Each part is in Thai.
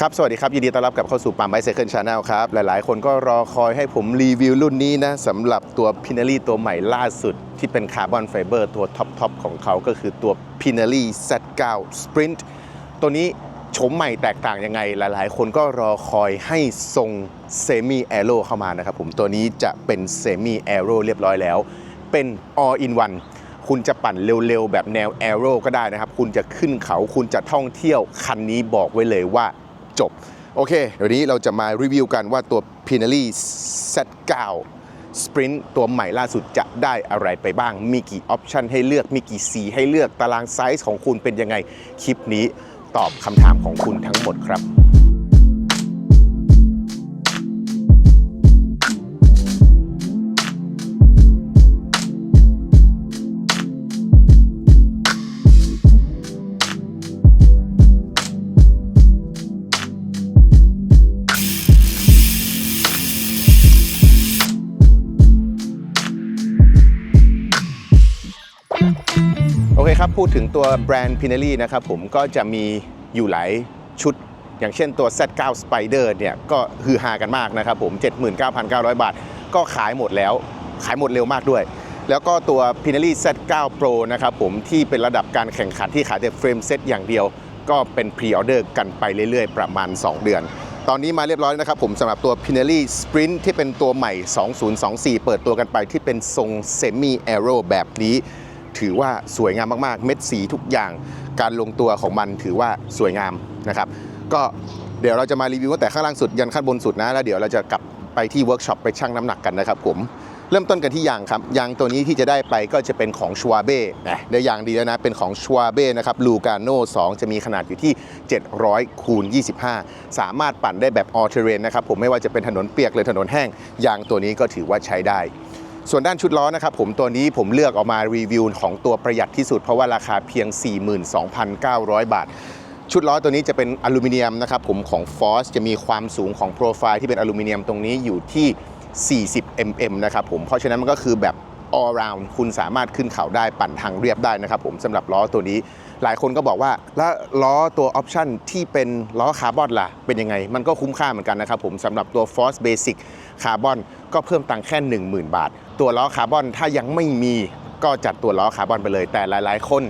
ครับ สวัสดีครับ ยินดีต้อนรับกลับเข้าสู่ปามไบเซเคิลชาแนลครับ หลายๆ คนก็รอคอยให้ผมรีวิวรุ่นนี้นะสำหรับตัว p i n e r y ตัวใหม่ล่าสุด ที่เป็นคาร์บอนไฟเบอร์ตัวท็อปทอปของเขาก็คือตัว p i n e r y Z9 Sprint ตัวนี้โฉมใหม่แตกต่างยังไง หลายๆ คนก็รอคอยให้ทรงเซมิแอโร่เข้ามานะครับผมตัวนี้จะเป็นเซมิแอโร่เรียบร้อยแล้ว เป็น all in one คุณจะปั่นเร็ว ๆ แบบแนวแอโร่ก็ได้นะครับ คุณจะขึ้นเขา คุณจะท่องเที่ยว คันนี้บอกไว้เลยว่า จบ โอเคเดี๋ยวนี้เราจะมารีวิวกันว่าตัว p i n e r y Z9 Sprint ตัวใหม่ล่าสุดจะได้อะไรไปบ้าง มีกี่ออปชันให้เลือกมีกี่สีให้เลือกตารางไซส์ของคุณเป็นยังไง คลิปนี้ตอบคำถามของคุณทั้งหมดครับ โอเคครับพูดถึงตัวแบรนด์ p i n e r y นะครับผมก็จะมีอยู่หลายชุด อย่างเช่นตัว Z9 Spider เนี่ยก็ฮือฮากันมากนะครับผม 79,900 บาท ก็ขายหมดแล้ว ขายหมดเร็วมากด้วย แล้วก็ตัว p i n e r y Z9 Pro นะครับผมที่เป็นระดับการแข่งขันที่ขายแต่เฟรมเซตอย่างเดียว ก็เป็นพรีออเดอร์กันไปเรื่อยๆ ประมาณ 2 เดือนตอนนี้มาเรียบร้อยนะครับผมสำหรับตัว p i n e r y Sprint ที่เป็นตัวใหม่ 2024 เปิดตัวกันไปที่เป็นทรงเซมิแอโรแบบนี้ ถือว่าสวยงามมากๆ เม็ดสีทุกอย่างการลงตัวของมันถือว่าสวยงามนะครับ ก็เดี๋ยวเราจะมารีวิวตั้งแต่ข้างล่างสุดยันขั้นบนสุดนะแล้วเดี๋ยวเราจะกลับไปที่เวิร์กช็อปไปชั่งน้ำหนักกันนะครับผมเริ่มต้นกันที่ยางครับยางตัวนี้ที่จะได้ไปก็จะเป็นของชัวเบ้นะได้ยางดีแล้วนะ เป็นของชัวเบ้นะครับลูกาโน่2จะมีขนาดอยู่ที่ 700คูณ25 สามารถปั่นได้แบบ all terrain นะครับผมไม่ว่าจะเป็นถนนเปียกหรือถนนแห้ง ยางตัวนี้ก็ถือว่าใช้ได้ ส่วนด้านชุดล้อนะครับผมตัวนี้ผมเลือกออกมารีวิวของตัวประหยัดที่สุด เพราะว่าราคาเพียง 42,900 บาท ชุดล้อตัวนี้จะเป็นอลูมิเนียมนะครับผมของ Force จะมีความสูงของโปรไฟล์ที่เป็นอลูมิเนียมตรงนี้อยู่ที่ 40 mm นะครับผมเพราะฉะนั้นมันก็คือแบบ all round คุณสามารถขึ้นเขาได้ปั่นทางเรียบได้นะครับผมสำหรับล้อตัวนี้ หลายคนก็บอกว่า แล้วล้อตัวออปชันที่เป็นล้อคาร์บอนล่ะ เป็นยังไง มันก็คุ้มค่าเหมือนกันนะครับผมสำหรับตัว Force Basic คาร์บอนก็เพิ่มตังค์แค่ 10,000 บาท ตัวล้อคาร์บอนถ้ายังไม่มีก็จัดตัวล้อคาร์บอนไปเลย แต่หลาย ๆ คน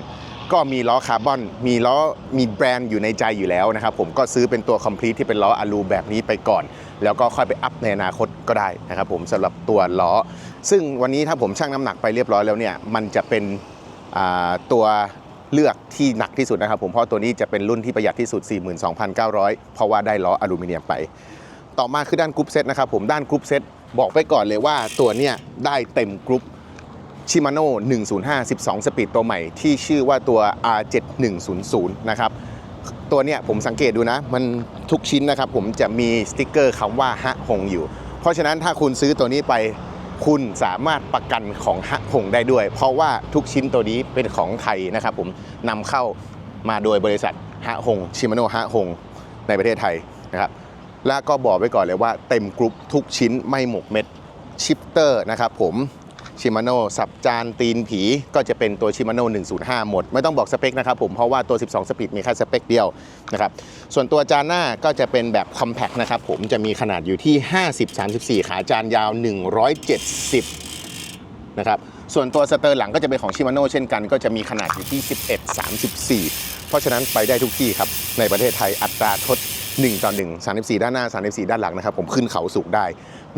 ก็มีล้อคาร์บอน มีล้อ มีแบรนด์อยู่ในใจอยู่แล้วนะครับผม ก็ซื้อเป็นตัว complete ที่เป็นล้ออะลูแบบนี้ไปก่อน แล้วก็ค่อยไปอัพในอนาคตก็ได้นะครับผมสำหรับตัวล้อ ซึ่งวันนี้ถ้าผมชั่งน้ำหนักไปเรียบร้อยแล้วเนี่ย มันจะเป็นตัว เลือกที่หนักที่สุดนะครับผมเพราะตัวนี้จะเป็นรุ่นที่ประหยัดที่สุด 42,900 เพราะว่าได้ล้ออลูมิเนียมไป ต่อมาคือด้านกรุ๊ปเซตนะครับผมด้านกรุ๊ปเซตบอกไปก่อนเลยว่าตัวเนี้ยได้เต็มกรุ๊ปชิมาโน่105 12 สปีดตัวใหม่ที่ชื่อว่าตัว R7100 นะครับตัวเนี้ยผมสังเกตดูนะ มันทุกชิ้นนะครับผมจะมีสติกเกอร์คำว่าฮะฮงอยู่ เพราะฉะนั้นถ้าคุณซื้อตัวนี้ไป คุณสามารถประกันของฮะฮงได้ด้วย เพราะว่าทุกชิ้นตัวนี้เป็นของไทยนะครับผมนำเข้ามาโดยบริษัทฮะฮงชิมาโน่ฮะฮงในประเทศไทยนะครับแล้วก็บอกไว้ก่อนเลยว่าเต็มกรุ๊ปทุกชิ้นไม่หมกเม็ดชิปเตอร์นะครับผม ชิมาโน่สับจานตีนผีก็จะเป็นตัวชิมาโน่105 หมด ไม่ต้องบอกสเปคนะครับผม เพราะว่าตัว 12 สปีดมีแค่สเปคเดียวนะครับส่วนตัวจานหน้าก็จะเป็นแบบคอมแพ t นะครับผมจะมีขนาดอยู่ที่ 50-34 ขาจานยาว 170 นะครับส่วนตัวสเตอร์หลังก็จะเป็นของชิมาโน่เช่นกัน ก็จะมีขนาดอยู่ที่ 11 34 เพราะฉะนั้นไปได้ทุกที่ครับ ในประเทศไทยอัตราทด 1 ต่อ 1 34 ด้านหน้า 34 ด้านหลังนะครับ ผมขึ้นเขาสูงได้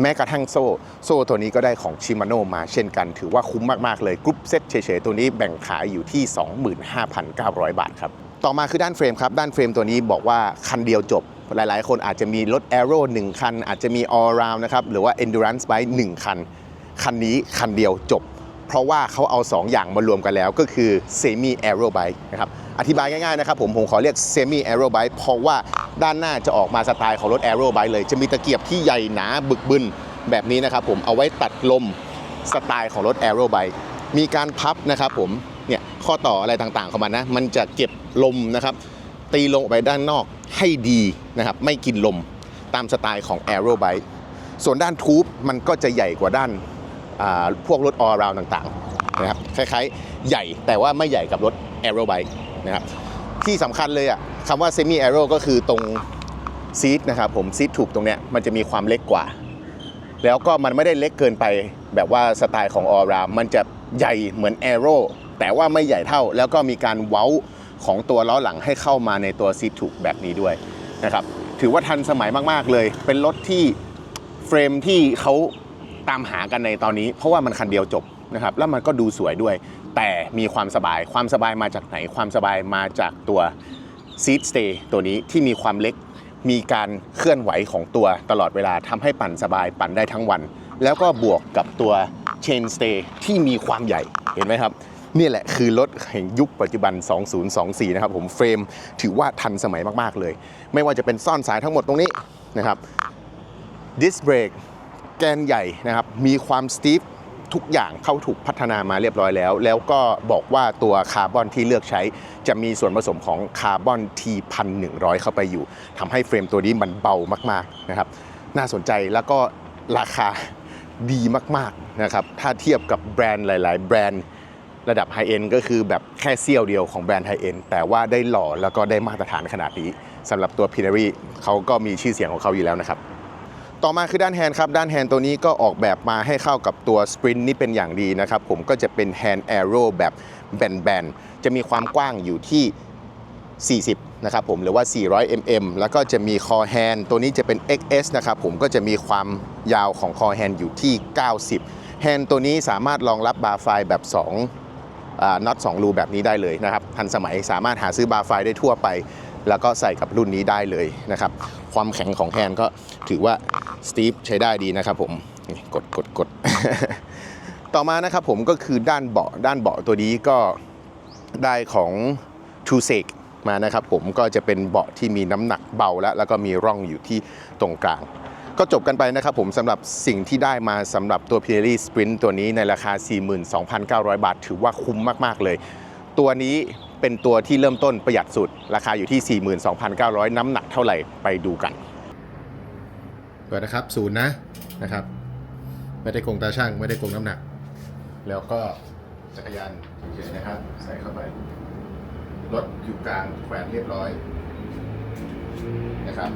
แม้กระทั่งโซ่ โซ่ตัวนี้ก็ได้ของชิมาโนมาเช่นกัน ถือว่าคุ้มมาก ๆ เลยกรุ๊ปเซ็ตเฉยๆ ตัวนี้แบ่งขายอยู่ที่ 25,900 บาทครับ ต่อมาคือด้านเฟรมครับ ด้านเฟรมตัวนี้บอกว่าคันเดียวจบหลายๆ คนอาจจะมีรถ Aero 1คัน อาจจะมี all round นะครับ หรือว่า endurance bike 1คัน คันนี้คันเดียวจบ เพราะว่าเขาเอา 2 อย่างมารวมกันแล้วก็คือ semi aero bike นะครับ อธิบายง่าย ๆ นะครับผม ผมขอเรียก semi aero bike เพราะว่า ด้านหน้าจะออกมาสไตล์ของรถ aero bike เลย จะมีตะเกียบที่ใหญ่หนาบึกบึนแบบนี้นะครับผมเอาไว้ตัดลมสไตล์ของรถ aero bike มีการพับนะครับผมเนี่ยข้อต่ออะไรต่างๆของมันนะ มันจะเก็บลมนะครับ ตีลงออกไปด้านนอกให้ดีนะครับ ไม่กินลมตามสไตล์ของ aero bike ส่วนด้านทูบมันก็จะใหญ่กว่าด้านาพวกรถ all round ต่างๆนะครับคล้ายๆ ใหญ่แต่ว่าไม่ใหญ่กับรถ aero bike นะครับที่สำคัญเลยอะ คำว่า semi aero ก็คือตรงซีทนะครับผมซีทถูกตรงเนี้ยมันจะมีความเล็กกว่า แล้วก็มันไม่ได้เล็กเกินไปแบบว่าสไตล์ของออรามมันจะใหญ่เหมือนแอโร่แต่ว่าไม่ใหญ่เท่า แล้วก็มีการเว้าของตัวล้อหลังให้เข้ามาในตัวซีทถูกแบบนี้ด้วยนะครับถือว่าทันสมัยมากๆเลย เป็นรถที่เฟรมที่เขาตามหากันในตอนนี้ เพราะว่ามันคันเดียวจบนะครับแล้วมันก็ดูสวยด้วย แต่มีความสบายความสบายมาจากไหนความสบายมาจากตัว ซีทสเตย์ตัวนี้ที่มีความเล็ก มีการเคลื่อนไหวของตัวตลอดเวลาทำให้ปั่นสบายปั่นได้ทั้งวัน แล้วก็บวกกับตัว Chain Stay ที่มีความใหญ่เห็นไหมครับนี่แหละคือรถแห่งยุคปัจจุบัน 2024 นะครับผมเฟรมถือว่าทันสมัยมาก ๆ เลย ไม่ว่าจะเป็นซ่อนสายทั้งหมดตรงนี้นะครับดิสเบรกแกนใหญ่นะครับ มีความสตีฟ ทุกอย่างเข้าถูกพัฒนามาเรียบร้อยแล้ว แล้วก็บอกว่าตัวคาร์บอนที่เลือกใช้ จะมีส่วนผสมของคาร์บอน T1100 เข้าไปอยู่ทำให้เฟรมตัวนี้มันเบามากๆนะครับ น่าสนใจแล้วก็ราคาดีมากๆนะครับ ถ้าเทียบกับแบรนด์หลาย ๆ แบรนด์ระดับไฮเอ็นก็คือแบบแค่เสี้ยวเดียวของแบรนด์ไฮเอ็นแต่ว่าได้หล่อแล้วก็ได้มาตรฐานขนาดนี้สำหรับตัว p i n a r y เขาก็มีชื่อเสียงของเขาอยู่แล้วนะครับ ต่อมาคือด้านแฮนด์ครับ ด้านแฮนด์ตัวนี้ก็ออกแบบมาให้เข้ากับตัวสปรินต์นี่เป็นอย่างดีนะครับ ผมก็จะเป็นแฮนด์แอโร่แบบแบนๆ จะมีความกว้างอยู่ที่ 40 นะครับผม หรือว่า 400 mm แล้วก็จะมีคอแฮนด์ตัวนี้จะเป็น XS นะครับผมก็จะมีความยาวของคอแฮนด์อยู่ที่ 90 แฮนด์ตัวนี้สามารถรองรับบาร์ไฟแบบ 2น็อต2รูแบบนี้ได้เลยนะครับ ทันสมัยสามารถหาซื้อบาร์ไฟได้ทั่วไป แล้วก็ใส่กับรุ่นนี้ได้เลยนะครับ ความแข็งของแฮนด์ก็ถือว่าสตีฟใช้ได้ดีนะครับผมกดกดกดต่อมานะครับผมก็คือด้านเบาะด้านเบาะตัวนี้ก็ได้ของ t r u s e มานะครับผมก็จะเป็นเบาะที่มีน้ำหนักเบาแล้ว แล้วก็มีร่องอยู่ที่ตรงกลาง ก็จบกันไปนะครับผมสำหรับสิ่งที่ได้มาสำหรับตัว p i r e l l i Sprint ตัวนี้ในราคา 42,900 บาท ถือว่าคุ้มมาก ๆ เลย ตัวนี้ เป็นตัวที่เริ่มต้นประหยัดสุด ราคาอยู่ที่ 42,900 น้ำหนักเท่าไหร่ไปดูกันเปิดนะครับศูนย์นะนะครับ ไม่ได้โกงตาช่างไม่ได้โกงน้ำหนัก แล้วก็จักรยานเฉยๆนะครับ ใส่เข้าไปรถอยู่กลางแขวนเรียบร้อยนะครับ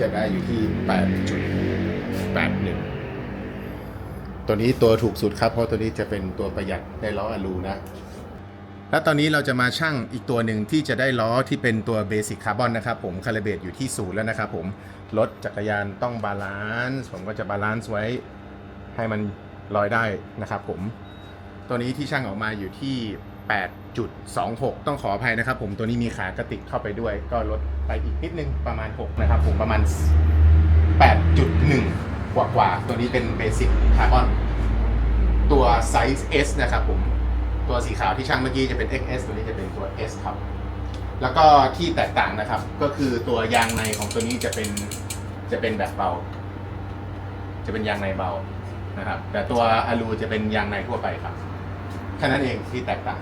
จะได้อยู่ที่ 8.81 ตัวนี้ตัวถูกสุดครับ เพราะตัวนี้จะเป็นตัวประหยัดได้ล้ออะลูนะ แล้วตอนนี้เราจะมาชั่งอีกตัวหนึ่งที่จะได้ล้อที่เป็นตัวเบสิกคาร์บอนนะครับผมคาลิเบตอยู่ที่ศูนย์แล้วนะครับผมรถจักรยานต้องบาลานซ์ผมก็จะบาลานซ์ไว้ให้มันลอยได้นะครับผม ตัวนี้ที่ช่างออกมาอยู่ที่ 8.26 ต้องขออภัยนะครับผมตัวนี้มีขากระติกเข้าไปด้วย ก็ลดไปอีกนิดนึงประมาณ 6 นะครับผมประมาณ 8.1 กว่ากว่าๆตัวนี้เป็นเบสิกคาร์บอนตัวไซส์ S นะครับผม ตัวสีขาวที่ช่างเมื่อกี้จะเป็น XS ตัวนี้จะเป็นตัว S ครับ แล้วก็ที่แตกต่างนะครับ ก็คือตัวยางในของตัวนี้จะเป็นจะเป็นแบบเบา จะเป็นยางในเบานะครับ แต่ตัวอะลูจะเป็นยางในทั่วไปครับแค่นั้นเองที่แตกต่าง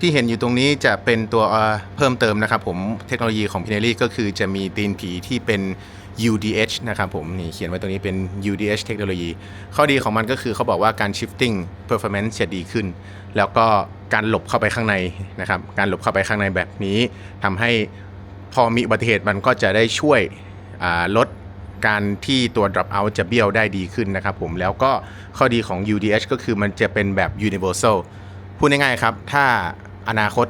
ที่เห็นอยู่ตรงนี้จะเป็นตัวเพิ่มเติมนะครับผมเทคโนโลยีของ p i n e l l y ก็คือจะมีตีนผีที่เป็น UDH นะครับผมนี่เขียนไว้ตรงนี้เป็น UDH เทคโนโลยี ข้อดีของมันก็คือเขาบอกว่าการ shifting performance จะดีขึ้น แล้วก็การหลบเข้าไปข้างในนะครับการหลบเข้าไปข้างในแบบนี้ทำให้พอมีอุบัติเหตุมันก็จะได้ช่วยลดการที่ตัว drop out จะเบี้ยวได้ดีขึ้นนะครับผมแล้วก็ข้อดีของ UDH ก็คือมันจะเป็นแบบ universal พูดง่ายๆครับ ถ้า อนาคต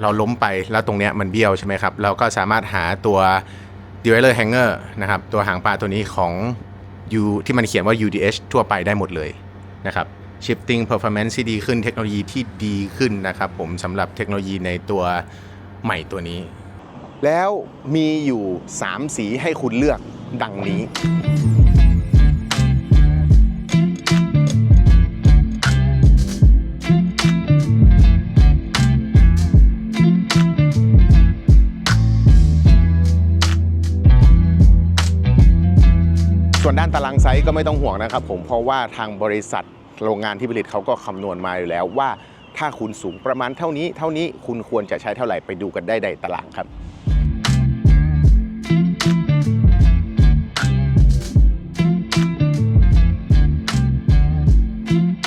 เราล้มไปแล้วตรงเนี้ยมันเบี้ยวใช่ไหมครับ เราก็สามารถหาตัว derailleur hanger นะครับ ตัวหางปลาตัวนี้ของ U ที่มันเขียนว่า UDH ทั่วไปได้หมดเลยนะครับ shifting performance ที่ดีขึ้นเทคโนโลยีที่ดีขึ้นนะครับผมสำหรับเทคโนโลยีในตัวใหม่ตัวนี้ แล้วมีอยู่ 3 สีให้คุณเลือกดังนี้ ซส์ก็ไม่ต้องห่วงนะครับผมเพราะว่าทางบริษัทโรงงานที่ผลิตเขาก็คำนวณมาอยู่แล้วว่า ถ้าคุณสูงประมาณเท่านี้เท่านี้คุณควรจะใช้เท่าไหร่ไปดูกันได้ในตารางครับ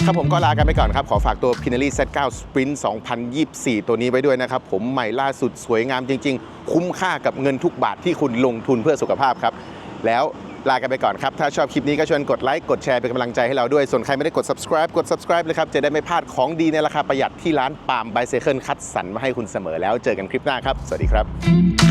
ครับผมก็ลากันไปก่อนครับ ขอฝากตัว Pinelli Z9 Sprint 2024 ตัวนี้ไว้ด้วยนะครับ ผมใหม่ล่าสุดสวยงามจริง ๆ คุ้มค่ากับเงินทุกบาทที่คุณลงทุนเพื่อสุขภาพครับ แล้ว ลากันไปก่อนครับ ถ้าชอบคลิปนี้ก็ชวนกดไลค์กดแชร์เป็นกำลังใจให้เราด้วย ส่วนใครไม่ได้กด subscribe กด subscribe เลยครับ จะได้ไม่พลาดของดีในราคาประหยัดที่ร้านปาล์มไบเซเคิลคัดสรรมาให้คุณเสมอแล้วเจอกันคลิปหน้าครับ สวัสดีครับ